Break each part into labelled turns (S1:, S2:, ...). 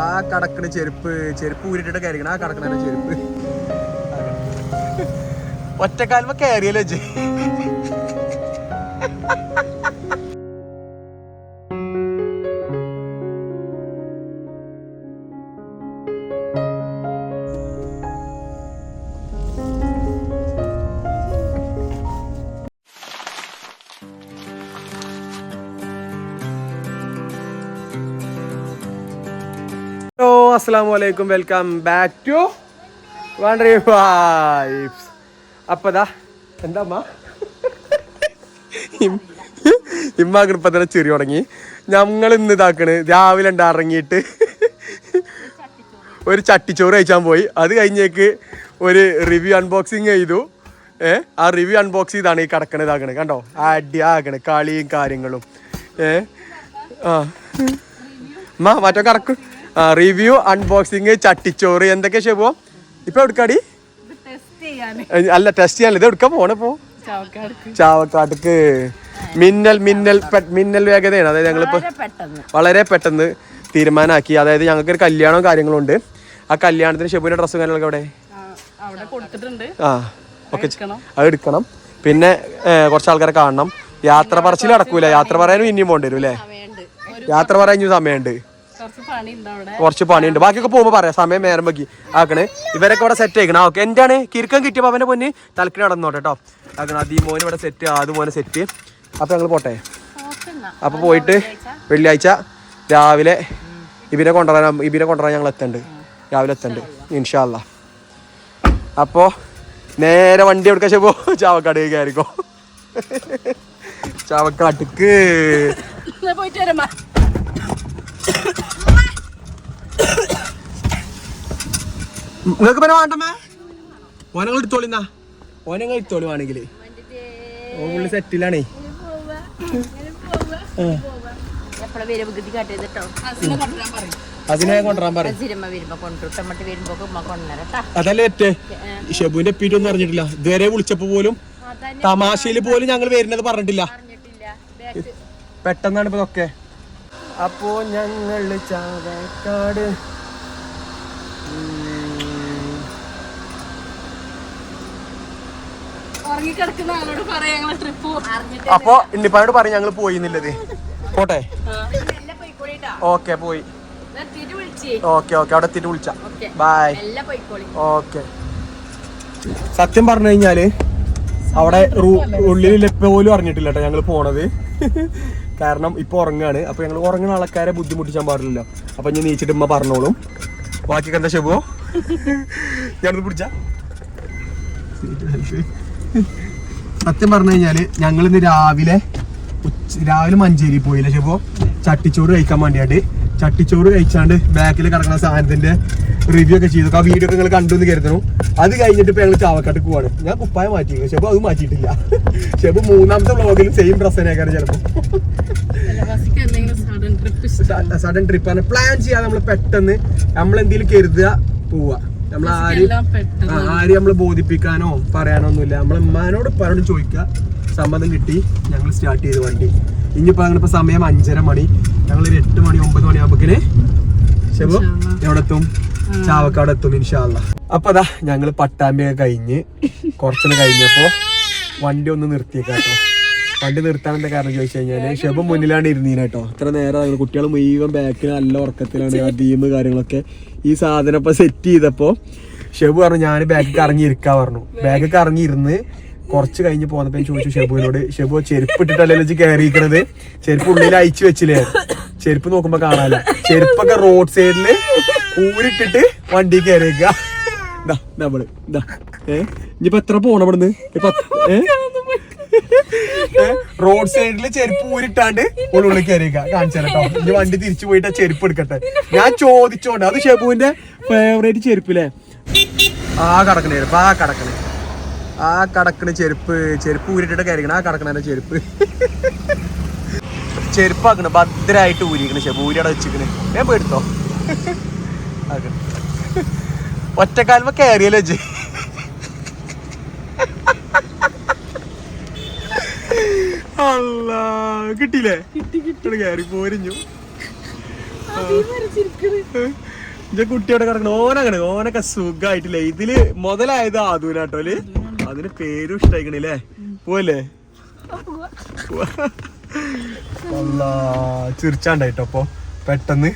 S1: ആ കടക്കണ ചെരുപ്പ് ചെരുപ്പ് ഊരിട്ടിട്ട് കയറിക്കണം ആ കടക്കണ ചെരുപ്പ്. ഒറ്റക്കാലുമ്പോ കയറിയല്ലോ ജി അസ്സാം വലൈക്കും welcome back to wonder vibes അപ്പതാ എന്താ അമ്മ തന്നെ ചെറിയ തുടങ്ങി ഞങ്ങൾ ഇന്ന് ഇതാക്കണ് രാവിലെ ഉണ്ട് ഇറങ്ങിയിട്ട് ഒരു ചട്ടിച്ചോറ് കഴിച്ചാൻ പോയി അത് കഴിഞ്ഞേക്ക് ഒരു റിവ്യൂ അൺബോക്സിങ് ചെയ്തു ഏ ആ റിവ്യൂ അൺബോക്സ് ചെയ്താണ് ഈ കിടക്കണ ഇതാക്കണത് കണ്ടോ അടി ആകണ് കളിയും കാര്യങ്ങളും ഏ ആ മാ മറ്റോ കറക്കും റിവ്യൂ അൺബോക്സിങ് ചട്ടിച്ചോറ് എന്തൊക്കെ ഷെബോ? ഇപ്പൊ എടുക്കാടി? അല്ല ടെസ്റ്റ് ചെയ്യാൻ ഇത് എടുക്കാൻ
S2: പോണിപ്പോ
S1: ചാവക്കാട്ടക്ക് മിന്നൽ മിന്നൽ മിന്നൽ വേഗതയാണ്. അതായത് ഞങ്ങളിപ്പോ
S2: വളരെ പെട്ടെന്ന്.
S1: തീരുമാനമാക്കി അതായത് ഞങ്ങൾക്ക് ഒരു കല്യാണവും കാര്യങ്ങളും ഉണ്ട് ആ കല്യാണത്തിന് ഷെബുവിന്റെ ഡ്രസ്സും കാര്യങ്ങളൊക്കെ അവിടെ?
S2: ആ,
S1: ഓക്കെ. അത് എടുക്കണം. പിന്നെ കുറച്ച് ആൾക്കാരെ കാണണം. യാത്ര പറച്ചിൽ നടക്കൂല. യാത്ര പറയാനും ഇനിയും പോകേണ്ടി വരും അല്ലേ? യാത്ര പറയാൻ സമയമുണ്ട്.
S2: കുറച്ച്
S1: പണിയുണ്ട് ബാക്കിയൊക്കെ പോകുമ്പോൾ പറയാം. സമയം നേരം വെക്കി ആക്കണേ. ഇവരൊക്കെ ഇവിടെ സെറ്റ് ആക്കണം ഓക്കെ എന്താണ്? കിരുക്കം കിട്ടിയപ്പോൾ അവന്റെ പൊന്ന്? തലക്കിന് നടന്നോട്ടെ കേട്ടോ. ആക്കണം അതീ മോന് ഇവിടെ സെറ്റ് ആദ്യ മോനെ സെറ്റ് അപ്പോൾ ഞങ്ങൾ പോട്ടെ?
S2: അപ്പൊ
S1: അപ്പോൾ പോയിട്ട് വെള്ളിയാഴ്ച. രാവിലെ ഇവരെ കൊണ്ടുവരാൻ ഇവരെ കൊണ്ടുവരാൻ ഞങ്ങൾ എത്തുന്നുണ്ട് രാവിലെ എത്തുന്നുണ്ട് ഇൻഷാല്ല അപ്പോൾ നേരെ വണ്ടി എടുക്കാൻ പോ? ചാവക്കാട് കയറിക്കോ. ചാവക്കാട്ടിക്ക്
S2: പോയിട്ട് വരാം.
S1: നിങ്ങൾക്ക് പിന്നെ വേണ്ടമ്മേ? ഓനങ്ങൾ എടുത്തോളിന്നാ ഓനങ്ങൾ എടുത്തോളി വേണമെങ്കിൽ. ഓ പുള്ളി സെറ്റിലാണേ അതിനെ കൊണ്ടുവരാൻ പറയും. അതല്ലേ ഏറ്റേ? ഷെബുവിന്റെ എപ്പിട്ടൊന്നും അറിഞ്ഞിട്ടില്ല. ഇതുവരെ വിളിച്ചപ്പോ പോലും തമാശയിൽ പോലും ഞങ്ങൾ വരുന്നത് പറഞ്ഞിട്ടില്ല. പെട്ടെന്നാണ് ഇപ്പൊ ഇതൊക്കെ അപ്പോ ഞങ്ങൾ ചാവക്കാട്
S2: ഉറങ്ങിക്കിടക്കുന്ന ആളോട് പറയാം ഞങ്ങളെ ട്രിപ്പ്
S1: അപ്പൊ ഇന്നിപ്പായോട് പറയും ഞങ്ങൾ പോയി എന്നുള്ളത് പോട്ടെ ഓക്കെ പോയി. ഓക്കെ ഓക്കെ അവിടെ എത്തിയിട്ട് വിളിച്ച.
S3: Bye
S1: okay. സത്യം പറഞ്ഞു കഴിഞ്ഞാൽ അവിടെ ഉള്ളിൽ പോലും അറിഞ്ഞിട്ടില്ല കേട്ടോ ഞങ്ങൾ പോണത്. കാരണം ഇപ്പൊ ഉറങ്ങാണ്. അപ്പൊ ഞങ്ങൾ ഉറങ്ങുന്ന ആൾക്കാരെ ബുദ്ധിമുട്ടിച്ചാൻ പാടില്ലല്ലോ. അപ്പൊ ഞാൻ നീച്ചിട്ട് ഉമ്മ പറഞ്ഞോളും. ബാക്കി കണ്ട ശബോ? ഞാനത് പിടിച്ച? സത്യം പറഞ്ഞു കഴിഞ്ഞാൽ ഞങ്ങൾ ഇന്ന് രാവിലെ ഉച്ച- രാവിലെ മഞ്ചേരി പോയില്ല. പക്ഷെ ശബോ ചട്ടിച്ചോറ് കഴിക്കാൻ വേണ്ടിയായിട്ട് ചട്ടിച്ചോറ് കഴിച്ചാണ്ട് ബാക്കിൽ കിടക്കുന്ന സാധനത്തിന്റെ റിവ്യൂ ഒക്കെ ചെയ്തു. ആ വീഡിയോ ഒക്കെ നിങ്ങൾ കണ്ടു എന്ന് കരുതുന്നു. അത് കഴിഞ്ഞിട്ട് ഇപ്പൊ ഞങ്ങൾ ചാവക്കാട്ട് പോവാണ്. ഞാൻ കുപ്പായ മാറ്റി പക്ഷെ അത് മാറ്റിയിട്ടില്ല. ഷെബു മൂന്നാമത്തെ വ്ളോഗിലും സെയിം ഡ്രസ് തന്നെയാക്കാറ് ചിലപ്പോ.
S2: സഡൻ ട്രിപ്പ്
S1: ആണ്. പ്ലാൻ ചെയ്യാതെ നമ്മൾ പെട്ടെന്ന് നമ്മൾ എന്തെങ്കിലും കരുതുക പോവുക. നമ്മൾ ആരും ആരും നമ്മൾ ബോധിപ്പിക്കാനോ പറയാനോ ഒന്നുമില്ല നമ്മൾ ഉമ്മാനോട് പറഞ്ഞു ചോദിക്കുക. സമ്മതം കിട്ടി. ഞങ്ങൾ സ്റ്റാർട്ട് ചെയ്ത് വണ്ടി. ഇനിയിപ്പോ അങ്ങനെ സമയം അഞ്ചര മണി. ഞങ്ങൾ ഒരു എട്ട് മണി ഒമ്പത് മണി ആകുമ്പോക്കിന് ശബു എവിടെ എത്തും ചാവക്കാട് എത്തും ഇൻഷാല്ല അപ്പൊ അതാ ഞങ്ങൾ പട്ടാമ്പിയൊക്കെ കഴിഞ്ഞ് കുറച്ചൊന്ന് കഴിഞ്ഞപ്പോ വണ്ടി ഒന്ന് നിർത്തിയേക്കാട്ടോ. വണ്ടി നിർത്താൻ എന്താ കാരണം ചോദിച്ചു കഴിഞ്ഞാൽ ഷെബ് മുന്നിലാണ് ഇരുന്നീന കേട്ടോ ഇത്ര നേരം കുട്ടികൾ മുഴുവൻ ബാക്കിൽ നല്ല ഉറക്കത്തിലാണ് ആ ടീം കാര്യങ്ങളൊക്കെ ഈ സാധനം ഇപ്പൊ സെറ്റ് ചെയ്തപ്പോ ഷെബു പറഞ്ഞു ഞാൻ ബാഗ് കറങ്ങിയിരിക്കാ പറഞ്ഞു. ബാഗ് കറങ്ങി ഇരുന്ന് കുറച്ച് കഴിഞ്ഞ് പോന്നപ്പോ ചോദിച്ചു ഷെബുവിനോട് ഷെബു ചെരുപ്പ് ഇട്ടിട്ടല്ലേ വെച്ച് കയറിയിരിക്കണത് ചെരുപ്പ് ഉള്ളിൽ അയച്ചു വെച്ചില്ലേ? ചെരുപ്പ് നോക്കുമ്പോ കാണാല്ല. ചെരുപ്പൊക്കെ റോഡ് സൈഡിൽ ഊരിട്ടിട്ട് വണ്ടി കയറിയേക്ക ഇതാ നമ്മൾ ഇനിയിപ്പോ എത്ര പോണം ഇവിടുന്ന്? ഇപ്പൊ ഏ? റോഡ് സൈഡിൽ ചെരുപ്പ് ഊരിട്ടാണ്ട് ഉള്ളിൽ കയറിയേക്ക കാണിച്ചാലോ ഈ വണ്ടി തിരിച്ചു പോയിട്ട് ചെരുപ്പ് എടുക്കട്ടെ. ഞാൻ ചോദിച്ചോണ്ട് അത് ഷെബുവിന്റെ ഫേവറേറ്റ് ചെരുപ്പില്ലേ? ആ കടക്കണ ചെരുപ്പ് ആ കടക്കണ. ആ കടക്കണ ചെരുപ്പ് ചെരുപ്പ് ഊരിട്ടിട്ട് കയറിക്കണം ആ കടക്കണ ചെരുപ്പ്. ചെരുപ്പാക്കണ ഭദ്രായിട്ട് ഊരിക്കണ ഷെബ്. ഊരിയുടെ വെച്ചിക്കണ്. ഞാൻ പോയെടുത്തോ ഒറ്റക്കാൽമ കയറിയല്ലോ വെച്ച് അല്ല കിട്ടിയില്ലേ? കിട്ടി കിട്ടി. കയറി പോരിഞ്ഞു. കുട്ടിയോടെ കിടക്കണം. ഓനങ്ങനെ ഓനൊക്കെ സുഖമായിട്ടില്ലേ ഇതിൽ മുതലായത് ആദൂനാട്ടോൽ അതിന് പേരും ഇഷ്ടായിക്കണില്ലേ പോവല്ലേ? ചിരിച്ചാണ്ടായിട്ടോ അപ്പൊ പെട്ടെന്ന്.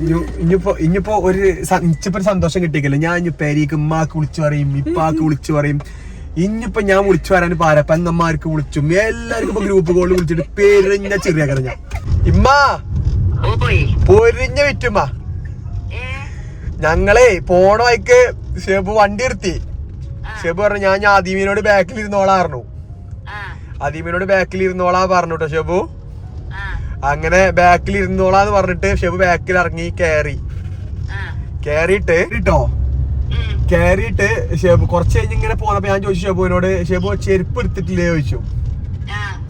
S1: ഇനി- ഇനിയിപ്പോ ഇനിയിപ്പോ ഒരു ഇച്ചിപ്പോ ഒരു സന്തോഷം കിട്ടിയില്ല ഞാൻ ഇനി പേരീക്ക് ഉമ്മാക്ക് വിളിച്ചു പറയും ഇപ്പാക്ക് വിളിച്ചു പറയും. ഇനിയിപ്പോ ഞാൻ വിളിച്ചു വരാൻ പാര പെങ്ങന്മാർക്ക് വിളിച്ചും. എല്ലാവർക്കും ഇപ്പൊ ഗ്രൂപ്പ് കോളിൽ വിളിച്ചിട്ട് പേരിഞ്ഞ ചെറിയ കഥ ഞാൻ ഇമ്മാ പൊരിഞ്ഞ വിറ്റുമ്മ ഞങ്ങളെ പോണ വഴിക്ക് ഷെബു വണ്ടി നിർത്തി. ഷെബു പറഞ്ഞു ഞാൻ ഞാൻ അദീമിനോട് ബാക്കിൽ ഇരുന്നോളാ പറഞ്ഞു. അദീമിനോട് ബാക്കിൽ ഇരുന്നോളാ പറഞ്ഞു കേട്ടോ ഷെബു. അങ്ങനെ ബാക്കിൽ ഇരുന്നോളാന്ന് പറഞ്ഞിട്ട് ഷെബു ബാക്കിൽ ഇറങ്ങി കയറി കയറിയിട്ട് കേട്ടോ കയറിയിട്ട് ഷേബു കുറച്ച് കഴിഞ്ഞ് ഇങ്ങനെ പോന്നപ്പോ ഞാൻ ചോദിച്ചു ഷേബുവിനോട് ഷേബു ചെരുപ്പ് എടുത്തിട്ടില്ലേ? ചോദിച്ചു.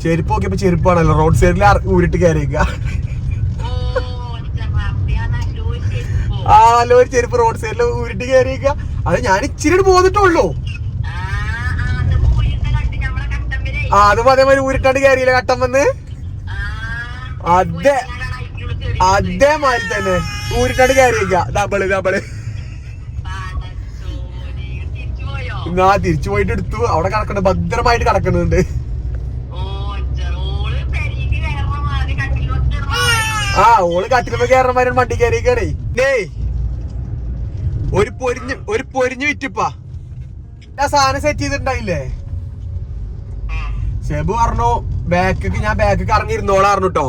S1: ചെരുപ്പ് നോക്കിയപ്പോ ചെരുപ്പാണല്ലോ റോഡ് സൈഡിൽ ഊരിട്ട് കയറിയേക്ക ആ നല്ലൊരു ചെരുപ്പ് റോഡ് സൈഡിൽ ഊരിട്ട് കയറിയേക്ക അത് ഞാൻ ഇച്ചിരി പോന്നിട്ടുള്ളൂ. ആ അതും അതേമാതിരി ഊരിട്ടാണ്ട് കയറിയില്ല കട്ടം വന്ന്? അതെ. അതേമാതിരി തന്നെ. ഊരിട്ടാണ്ട് കയറിയേക്ക ഡബിൾ ഡബിൾ ആ തിരിച്ചു പോയിട്ട് എടുത്തു. അവിടെ കിടക്കണ ഭദ്രമായിട്ട് കിടക്കുന്നുണ്ട് ആ ഓൾ കട്ടിലുമ്പോ കയറണമാരും വണ്ടി കയറിയേക്കാണേ ഡേ ഒരു പൊരിഞ്ഞ് ഒരു പൊരിഞ്ഞ് വിറ്റിപ്പാ. ഞാൻ സാധനം സെറ്റ് ചെയ്തിട്ടുണ്ടായില്ലേ? ഷെബു പറഞ്ഞു ബാക്കിക്ക് ഞാൻ ബാക്കിക്ക് ഇറങ്ങിയിരുന്നോളാ പറഞ്ഞു കേട്ടോ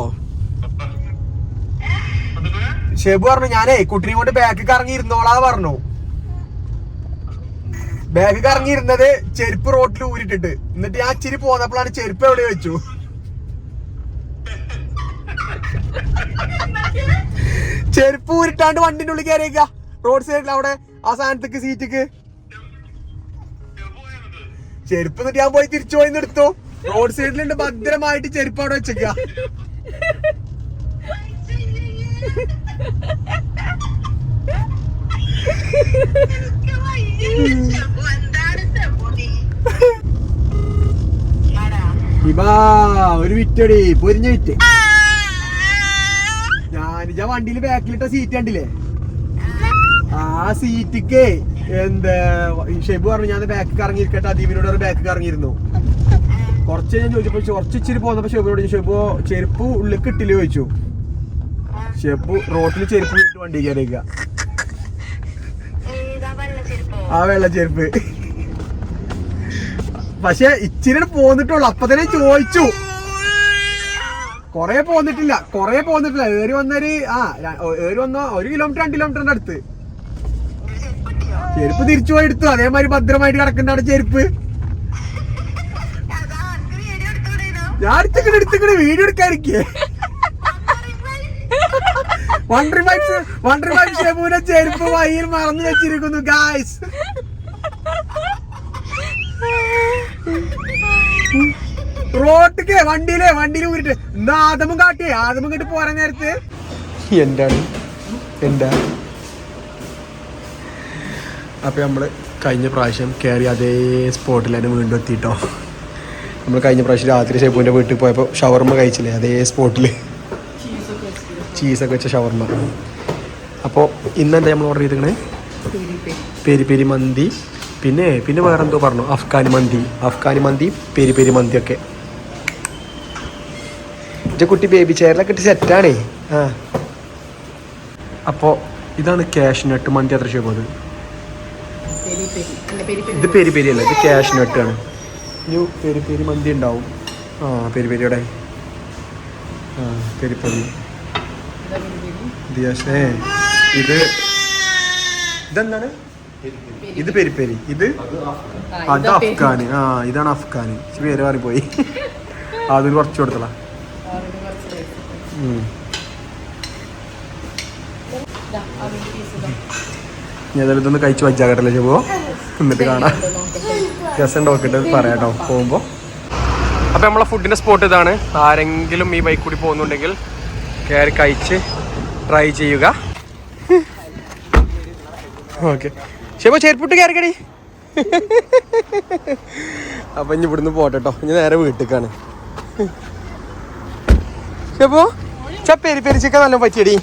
S1: ഷെബു പറഞ്ഞു ഞാനേ കുട്ടിനെ കൊണ്ട് ബാക്കിക്ക് ഇറങ്ങിയിരുന്നോളാ പറഞ്ഞു. ബാഗിക്ക് കറങ്ങിയിരുന്നത് ചെരുപ്പ് റോട്ടിൽ ഊരിട്ടിട്ട്. എന്നിട്ട് ഞാൻ ചിരി പോന്നപ്പോഴാണ് ചെരുപ്പ് എവിടെ വെച്ചു? ചെരുപ്പ് ഊരിട്ടാണ്ട് വണ്ടിന്റെ ഉള്ളിൽ കയറിയേക്ക റോഡ് സൈഡിൽ അവിടെ ആ സാധനത്തേക്ക് സീറ്റിക്ക്. ചെരുപ്പ് എന്നിട്ട് ഞാൻ പോയി തിരിച്ചു പോയി എടുത്തു. റോഡ് സൈഡിലുണ്ട് ഭദ്രമായിട്ട് ചെരുപ്പ് അവിടെ വെച്ചേക്ക. ഇവാ ഒരു വിറ്റടി പൊരിഞ്ഞ വിറ്റ് ഞാനിജ വണ്ടിയിൽ ബാക്കിലിട്ട സീറ്റ് കണ്ടില്ലേ? ആ സീറ്റിക്ക് എന്താ ഷെബു പറഞ്ഞു ഞാൻ ബാക്ക് കറങ്ങിയിരിക്കട്ടെ അദീപിനോട് ഒരു ബാക്ക് കറങ്ങിയിരുന്നു കുറച്ച് ഞാൻ ചോദിച്ചപ്പോ കുറച്ച് ഇച്ചിരി പോന്നപ്പോ ഷെബുനോട് ഷെബു ചെരുപ്പ് ഉള്ളിൽ കിട്ടില്ല? ചോദിച്ചു. ഷെബു റോട്ടിൽ ചെരുപ്പ് ഇട്ട് വണ്ടി കയറിയേക്ക. ആ വെള്ള ചെരുപ്പ്. പക്ഷെ ഇച്ചിരി പോന്നിട്ടുള്ളു. അപ്പൊ തന്നെ ചോദിച്ചു. കൊറേ പോന്നിട്ടില്ല. കൊറേ പോന്നിട്ടില്ല. ഏറി വന്നൊരു ആ ഏറി വന്ന ഒരു കിലോമീറ്റർ രണ്ട് കിലോമീറ്ററിന്റെ അടുത്ത്. ചെരുപ്പ് തിരിച്ചു പോയി എടുത്തു. അതേമാതിരി ഭദ്രമായിട്ട് കിടക്കുന്ന അവിടെ ചെരുപ്പ്. ഞാൻ എടുത്തിക്കണ എടുത്തിക്കണ. വീഡിയോ എടുക്കാതിരിക്കേ വണ്ടർ വൈബ്സ് ചെരുപ്പ് വഴിയിൽ മറന്നു വെച്ചിരിക്കുന്നു ഗായ്സ് റോട്ടിക്ക് വണ്ടിയിലെ വണ്ടിയിൽ ഊരിട്ട്. എന്നാ ആദമും കാട്ടിയേ ആദമും കെട്ടി പോരാൻ നേരത്ത്. എന്താണ് എന്താ? അപ്പൊ നമ്മൾ കഴിഞ്ഞ പ്രാവശ്യം കയറി അതേ സ്പോട്ടിൽ തന്നെ വീണ്ടും എത്തിയിട്ടോ നമ്മൾ കഴിഞ്ഞ പ്രാവശ്യം രാത്രി ഷെബുവിന്റെ വീട്ടിൽ പോയപ്പോൾ ഷവർമ്മ കഴിച്ചില്ലേ? അതേ സ്പോട്ടിൽ ചീസൊക്കെ വെച്ച ഷവർമ്മ അപ്പോൾ ഇന്നെന്താ നമ്മൾ ഓർഡർ ചെയ്തിരിക്കണേ? പെരി പെരി മന്തി. പിന്നെ പിന്നെ വേറെ എന്തോ പറഞ്ഞു. അഫ്ഗാനി മന്തി. അഫ്ഗാനി മന്തി പെരി പെരി മന്തി ഒക്കെ എന്റെ കുട്ടി ബേബി ചെയറിലൊക്കെ ഇട്ട് സെറ്റാണേ ആ. അപ്പോൾ ഇതാണ് ക്യാഷ് നട്ട് മന്തി അത്ര ചെയ്യുന്നത് ഇത് പെരി പെരി അല്ല ഇത് ക്യാഷ് നട്ടാണ് ന്യൂ പെരി പെരി മന്തി ഉണ്ടാവും. ആ പെരി പെരിയുടെ ആ പെരി പെരി. ഇത് ഇതെന്താണ്? ഇത് പെരി പെരി ഇത്? അത് അഫ്ഗാന് ആ ഇതാണ് അഫ്ഗാന് ഇച്ചിരി പേര് മാറിപ്പോയി. അതിന് കുറച്ച് കൊടുത്തളാ ഏതായാലും ഇതൊന്ന് കഴിച്ച് വച്ചാകട്ടല്ലേ ചെപ്പോ എന്നിട്ട് കാണാം. രസം നോക്കിട്ട് പറയാട്ടോ പോകുമ്പോൾ അപ്പോൾ നമ്മളെ ഫുഡിന്റെ സ്പോട്ട് ഇതാണ്. ആരെങ്കിലും ഈ ബൈക്ക് കൂടി പോകുന്നുണ്ടെങ്കിൽ കയറി കഴിച്ച് ട്രൈ ചെയ്യുക. ഓക്കെ. ഷെബോ ചെരുപ്പിട്ട് കയറിക്കടി. അപ്പൊ ഇനി ഇവിടുന്ന് പോട്ടെ കേട്ടോ ഇനി നേരെ വീട്ടിലേക്കാണ് ഷെബോ ചപ്പേരി പെരി ചിക്കൻ നല്ല പറ്റിയടി.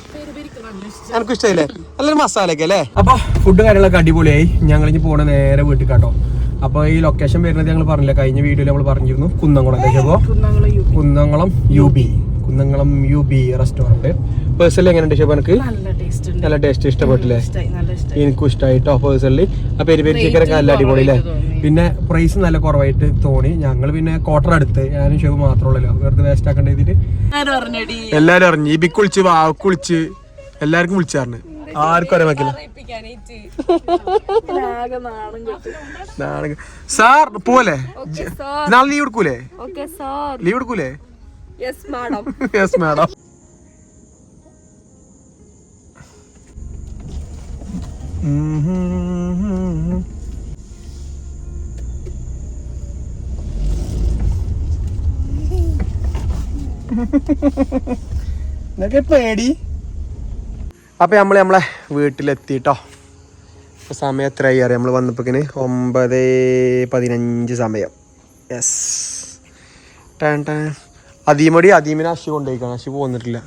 S1: എനിക്ക് ഇഷ്ടമായില്ലേ നല്ലൊരു മസാലയൊക്കെ അല്ലേ? അപ്പൊ ഫുഡ് കാര്യങ്ങളൊക്കെ അടിപൊളിയായി. ഞങ്ങൾ ഇനി പോണ നേരെ വീട്ടിൽ കേട്ടോ അപ്പൊ ഈ ലൊക്കേഷൻ വരുന്നത് ഞങ്ങൾ പറഞ്ഞില്ല കഴിഞ്ഞ വീഡിയോയിൽ നമ്മൾ പറഞ്ഞിരുന്നു Kunnamkulam ഷെബോ
S2: Kunnamkulam U
S1: Kunnamkulam U B Kunnamkulam U B restaurant personally എങ്ങനെയുണ്ട് ഷേപ്പ് എനിക്ക്
S2: നല്ല ടേസ്റ്റ് ഉണ്ട്.
S1: നല്ല ടേസ്റ്റ് ഇഷ്ടപ്പെട്ടില്ലേ?
S2: ഇഷ്ടായി നല്ല ഇഷ്ടമായി
S1: എനിക്കും ഇഷ്ടമായിട്ടോ പേഴ്സണലി ആ പെരി പെരി ചിക്കൻ ഒക്കെ നല്ല അടിപൊളി അല്ലേ പിന്നെ പ്രൈസ് നല്ല കുറവായിട്ട് തോന്നി. ഞങ്ങൾ പിന്നെ ക്വാർട്ടർ അടുത്ത്. ഞാനും ഷേപ്പ് മാത്രമല്ലോ വെറുതെ വേസ്റ്റ് ആക്കേണ്ട ചെയ്തിട്ട് എല്ലാരും അറിഞ്ഞു. ഈ ബിക്ക് വിളിച്ച് വാക്ക് വിളിച്ച്. എല്ലാവർക്കും വിളിച്ചാറിന് ആർക്കും അറിയാൻ
S2: കെട്ടു.
S1: സാർ പോലെ നാളെ ലീവ് എടുക്കൂലേ?
S3: ഓക്കെ സാർ
S1: ലീവ് എടുക്കൂലേ?
S3: യെസ് മാഡം
S1: യെസ് മാഡം എന്നൊക്കെ പേടി? അപ്പൊ നമ്മൾ നമ്മളെ വീട്ടിലെത്തിട്ടോ. ഇപ്പൊ സമയം എത്രയായി അറിയാം? നമ്മൾ വന്നപ്പോക്കിന് ഒമ്പത് പതിനഞ്ച് സമയം. യെസ് ടാൻ ടാൻ അദീമടി അദീമിനെ അശു കൊണ്ടുപോയിക്കാണ്. അശു പോന്നിട്ടില്ല.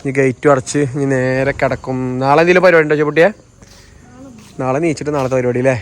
S1: ഇനി ഗേറ്റ് അടച്ച് ഇനി നേരെ കിടക്കും. നാളെ എന്തെങ്കിലും പരിപാടി ഉണ്ടോ ചെപ്പുട്ടിയെ നാളെ നീച്ചിട്ട് നാളത്തെ പരിപാടി അല്ലേ?